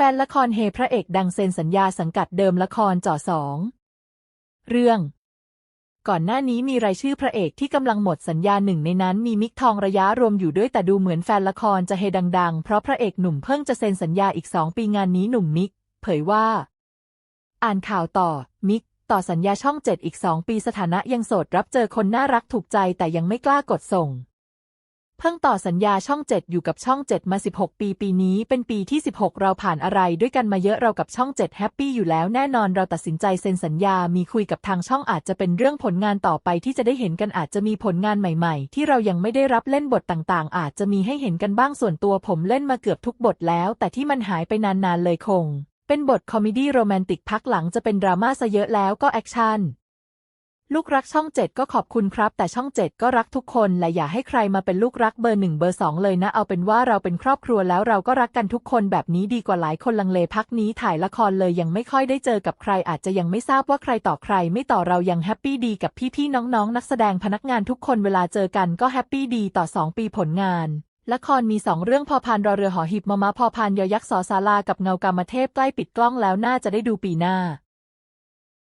แฟนละครเฮพระเอกดังเซ็นสัญญาสังกัดเดิมละครจ่อสองเรื่อง ก่อนหน้านี้มีรายชื่อพระเอกที่กำลังหมดสัญญาหนึ่งในนั้นมีมิกทองระยะรวมอยู่ด้วยแต่ดูเหมือนแฟนละครจะเฮดัง ๆ เพราะพระเอกหนุ่มเพิ่งจะเซ็นสัญญาอีกสองปีงานนี้หนุ่มมิก เผยว่า อ่านข่าวต่อ มิก ต่อสัญญาช่องเจ็ดอีกสองปีสถานะยังโสดรับเจอคนน่ารักถูกใจแต่ยังไม่กล้ากดส่ง เพิ่งต่อสัญญาช่องเจ็ดอยู่กับช่องเจ็ดมา 16 ปี ปีนี้เป็นปีที่ 16 เราผ่านอะไรด้วยกันมาเยอะเรากับช่องเจ็ดแฮปปี้อยู่แล้วแน่นอนเราตัดสินใจเซ็นสัญญา มีคุยกับทางช่องอาจจะเป็นเรื่องผลงานต่อไปที่จะได้เห็นกันอาจจะมีผลงานใหม่ ๆ ที่เรายังไม่ได้รับเล่นบทต่างๆ อาจจะมีให้เห็นกันบ้างส่วนตัวผมเล่นมาเกือบทุกบทแล้ว แต่ที่มันหายไปนานๆเลยคง เป็นบทคอมเมดี้โรแมนติกพักหลังจะเป็นดราม่าซะเยอะแล้วก็แอคชั่น ลูกรักช่องเจ็ดก็ขอบคุณครับ แต่ช่องเจ็ดก็รักทุกคนและอย่าให้ใครมาเป็นลูกรักเบอร์หนึ่งเบอร์สองเลยนะ เอาเป็นว่าเราเป็นครอบครัวแล้วเราก็รักกันทุกคนแบบนี้ดีกว่าหลายคนลังเลพักนี้ถ่ายละครเลยยังไม่ค่อยได้เจอกับใคร อาจจะยังไม่ทราบว่าใครต่อใคร ไม่ต่อเรายังแฮปปี้ดีกับพี่ๆน้องๆ นักแสดงพนักงานทุกคนเวลาเจอกันก็แฮปปี้ดีต่อสองปีผลงานละครมีสองเรื่องพอพานรอเรือหอหีบมามะพอพานยอยักษ์สอศาลากับเงากามเทพใกล้ปิดกล้องแล้วน่าจะได้ดูปีหน้า